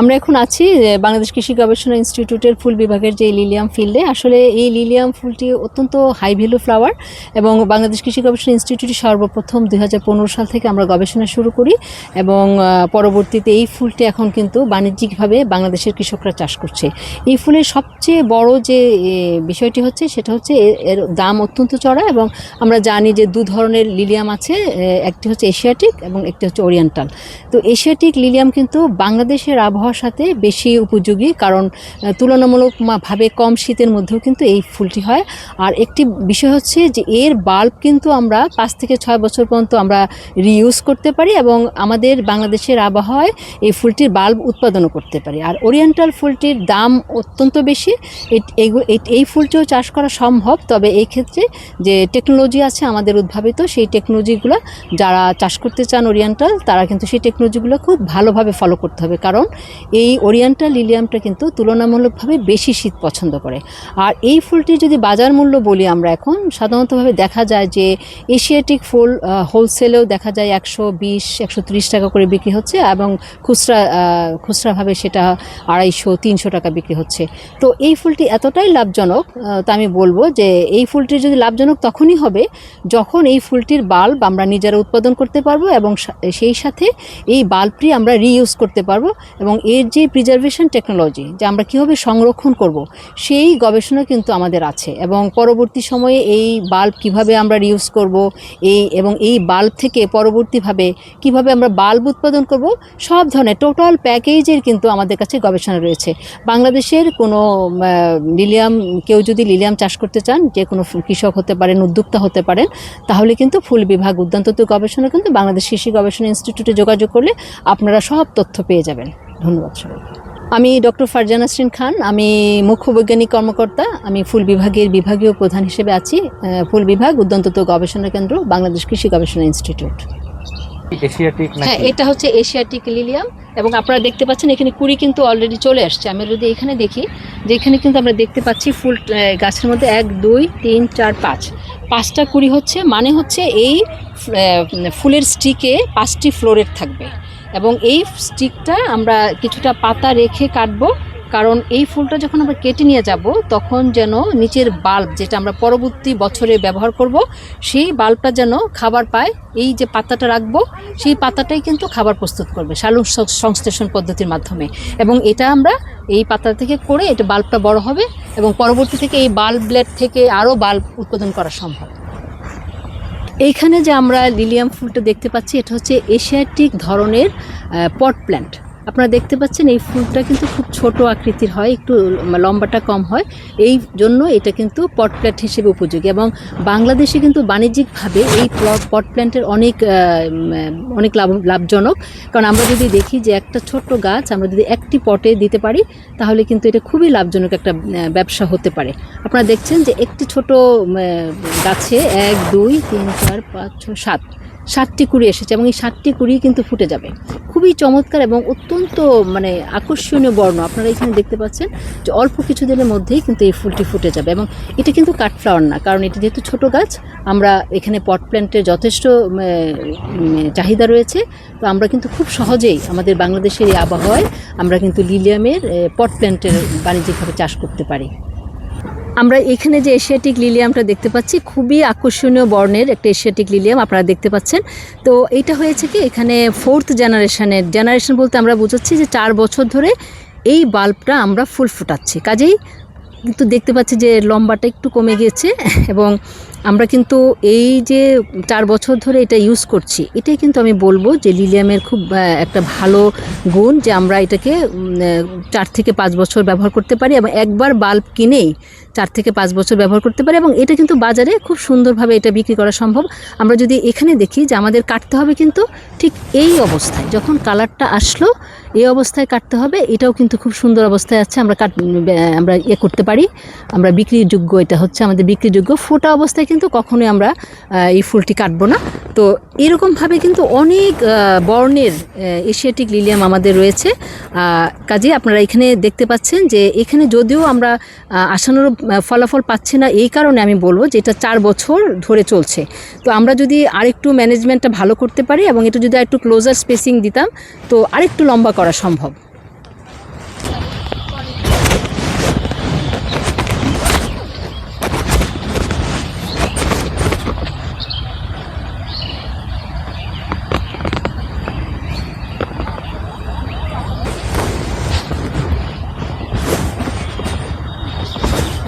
আমরা এখন আছি বাংলাদেশ কৃষি গবেষণা ইনস্টিটিউটের ফুল বিভাগের যে লিলিয়াম ফিল্ডে। আসলে এই লিলিয়াম ফুলটি অত্যন্ত হাই ভ্যালু ফ্লাওয়ার এবং বাংলাদেশ কৃষি গবেষণা ইনস্টিটিউটে সর্বপ্রথম দু হাজার পনেরো সাল থেকে আমরা গবেষণা শুরু করি এবং পরবর্তীতে এই ফুলটি এখন কিন্তু বাণিজ্যিকভাবে বাংলাদেশের কৃষকরা চাষ করছে। এই ফুলের সবচেয়ে বড় যে বিষয়টি হচ্ছে সেটা হচ্ছে এর দাম অত্যন্ত চড়া এবং আমরা জানি যে দু ধরনের লিলিয়াম আছে একটি হচ্ছে এশিয়াটিক এবং একটি হচ্ছে ওরিয়েন্টাল। তো এশিয়াটিক লিলিয়াম কিন্তু বাংলাদেশের আবহাওয়ার সাথে বেশি উপযোগী, কারণ তুলনামূলকভাবে কম শীতের মধ্যেও কিন্তু এই ফুলটি হয়। আর একটি বিষয় হচ্ছে যে, এর বাল্ব কিন্তু আমরা পাঁচ থেকে ছয় বছর পর্যন্ত আমরা রিইউজ করতে পারি এবং আমাদের বাংলাদেশের আবহাওয়ায় এই ফুলটির বাল্ব উৎপাদনও করতে পারি। আর ওরিয়েন্টাল ফুলটির দাম অত্যন্ত বেশি। এই ফুলটিও চাষ করা সম্ভব, তবে এই ক্ষেত্রে যে টেকনোলজি আছে আমাদের উদ্ভাবিত, সেই টেকনোলজিগুলো যারা চাষ করতে চান ওরিয়েন্টাল তারা কিন্তু সেই টেকনোলজিগুলো খুব ভালোভাবে ফলো করতে হবে। কারণ এই ওরিয়েন্টাল লিলিয়ামটা কিন্তু তুলনামূলকভাবে বেশি শীত পছন্দ করে। আর এই ফুলটির যদি বাজার মূল্য বলি আমরা এখন, সাধারণতভাবে দেখা যায় যে এশিয়াটিক ফুল হোলসেলেও দেখা যায় একশো বিশ, একশো ত্রিশ টাকা করে বিক্রি হচ্ছে এবং খুচরা খুচরাভাবে সেটা আড়াইশো, তিনশো টাকা বিক্রি হচ্ছে। তো এই ফুলটি এতটাই লাভজনক তা আমি বলব যে এই ফুলটি যদি লাভজনক তখনই হবে যখন এই ফুলটির বাল্ব আমরা নিজেরা উৎপাদন করতে পারব এবং সেই সাথে এই বাল্বটি আমরা রিইউজ করতে পারব এবং এর যে প্রিজার্ভেশন টেকনোলজি যে আমরা কীভাবে সংরক্ষণ করব, সেই গবেষণা কিন্তু আমাদের আছে। এবং পরবর্তী সময়ে এই বাল্ব কীভাবে আমরা রিউজ করব, এই এবং এই বাল্ব থেকে পরবর্তীভাবে কীভাবে আমরা বাল্ব উৎপাদন করব, সব ধরনের টোটাল প্যাকেজের কিন্তু আমাদের কাছে গবেষণা রয়েছে। বাংলাদেশের কোনো লিলিয়াম কেউ যদি লিলিয়াম চাষ করতে চান, যে কোনো কৃষক হতে পারেন, উদ্যোক্তা হতে পারেন, তাহলে কিন্তু ফুল বিভাগ উদ্যানতত্ত্ব গবেষণা কিন্তু বাংলাদেশ কৃষি গবেষণা ইনস্টিটিউটে যোগাযোগ করলে আপনারা সব তথ্য পেয়ে যাবেন। ধন্যবাদ সবাইকে। আমি ডক্টর ফারজানা নাসরিন খান আমি মুখ্য বৈজ্ঞানিক কর্মকর্তা আমি ফুল বিভাগের বিভাগীয় প্রধান হিসেবে আছি ফুল বিভাগ উদ্যানতত্ত্ব গবেষণা কেন্দ্র বাংলাদেশ কৃষি গবেষণা ইনস্টিটিউট। এশিয়াটিক হ্যাঁ এটা হচ্ছে এশিয়াটিক লিলিয়াম এবং আপনারা দেখতে পাচ্ছেন এখানে কুড়ি কিন্তু অলরেডি চলে আসছে। আমি যদি এখানে দেখি যে এখানে কিন্তু আমরা দেখতে পাচ্ছি ফুল গাছের মধ্যে এক দুই তিন চার পাঁচ। পাঁচটা কুড়ি হচ্ছে মানে হচ্ছে এই ফুলের স্টিকে পাঁচটি ফ্লোরেট থাকবে। এবং এই স্টিকটা আমরা কিছুটা পাতা রেখে কাটবো। কারণ এই ফুলটা যখন আমরা কেটে নিয়ে যাব, তখন যেন নিচের বাল্ব যেটা আমরা পরবর্তী বছরে ব্যবহার করব, সেই বাল্বটা যেন খাবার পায়। এই যে পাতাটা রাখব, সেই পাতাটাই কিন্তু খাবার প্রস্তুত করবে সালু সংশ্লেষণ পদ্ধতির মাধ্যমে। এবং এটা আমরা এই পাতা থেকে করে এটা বাল্বটা বড় হবে এবং পরবর্তী থেকে এই বাল্ব ব্লেড থেকে আরও বাল্ব উৎপাদন করা সম্ভব। এইখানে যে আমরা লিলিয়াম ফুলটা দেখতে পাচ্ছি এটা হচ্ছে এশিয়াটিক ধরনের পট প্ল্যান্ট। আপনারা দেখতে পাচ্ছেন এই ফুলটা কিন্তু খুব ছোট আকৃতির হয়, একটু লম্বাটা কম হয়। এই জন্য এটা কিন্তু পট প্ল্যান্ট হিসেবে উপযোগী এবং বাংলাদেশে কিন্তু বাণিজ্যিকভাবে এই পট প্ল্যান্টের অনেক অনেক লাভ, লাভজনক। কারণ আমরা যদি দেখি যে একটা ছোট্ট গাছ আমরা যদি একটি পটে দিতে পারি, তাহলে কিন্তু এটা খুবই লাভজনক একটা ব্যবসা হতে পারে। আপনারা দেখছেন যে একটি ছোট গাছে এক, দুই, তিন, চার, পাঁচ, ছয়, সাত, সাতটি কুড়ি এসেছে এবং এই সাতটি কুড়ি কিন্তু ফুটে যাবে। খুবই চমৎকার এবং অত্যন্ত মানে আকর্ষণীয় বর্ণ। আপনারা এখানে দেখতে পাচ্ছেন যে অল্প কিছুদিনের মধ্যেই কিন্তু এই ফুলটি ফুটে যাবে এবং এটা কিন্তু কাঠফ্লাওয়ার না, কারণ এটি যেহেতু ছোট গাছ, আমরা এখানে পট প্ল্যান্টের যথেষ্ট চাহিদা রয়েছে। তো আমরা কিন্তু খুব সহজেই আমাদের বাংলাদেশের এই আবহাওয়ায় আমরা কিন্তু লিলিয়ামের পট প্ল্যান্টের বাণিজ্যিকভাবে চাষ করতে পারি। আমরা এখানে যে এশিয়াটিক লিলিয়ামটা দেখতে পাচ্ছি, খুবই আকর্ষণীয় বর্ণের একটা এশিয়াটিক লিলিয়াম আপনারা দেখতে পাচ্ছেন। তো এটা হয়েছে কি, এখানে ফোর্থ জেনারেশনের জেনারেশন বলতে আমরা বুঝাচ্ছি যে চার বছর ধরে এই বাল্বটা আমরা ফুল ফুটাচ্ছি। কাজেই কিন্তু দেখতে পাচ্ছি যে লম্বাটা একটু কমে গিয়েছে এবং আমরা কিন্তু এই যে চার বছর ধরে এটা ইউজ করছি, এটাই কিন্তু আমি বলব যে লিলিয়ামের খুব একটা ভালো গুণ যে আমরা এটাকে চার থেকে পাঁচ বছর ব্যবহার করতে পারি এবং একবার বাল্ব কিনেই চার থেকে পাঁচ বছর ব্যবহার করতে পারি এবং এটা কিন্তু বাজারে খুব সুন্দরভাবে এটা বিক্রি করা সম্ভব। আমরা যদি এখানে দেখি যে আমাদের কাটতে হবে কিন্তু ঠিক এই অবস্থায়, যখন কালারটা আসলো, এই অবস্থায় কাটতে হবে, এটাও কিন্তু খুব সুন্দর অবস্থায় আছে, আমরা কাট আমরা ইয়ে করতে পারি, আমরা বিক্রির যোগ্য এটা হচ্ছে আমাদের বিক্রিযোগ্য। ফোটা অবস্থায় কিন্তু কখনোই আমরা এই ফুলটি কাটবো না। তো এরকমভাবে কিন্তু অনেক বর্ণের এশিয়াটিক লিলিয়াম আমাদের রয়েছে। কাজে আপনারা এখানে দেখতে পাচ্ছেন যে এখানে যদিও আমরা আশানুরূপ ফলাফল পাচ্ছি না, এই কারণে আমি বলব যে এটা চার বছর ধরে চলছে। তো আমরা যদি আরেকটু ম্যানেজমেন্টটা ভালো করতে পারি এবং এটা যদি একটু ক্লোজার স্পেসিং দিতাম, তো আরেকটু লম্বা করা সম্ভব।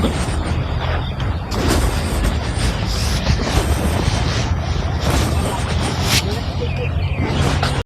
Let's go.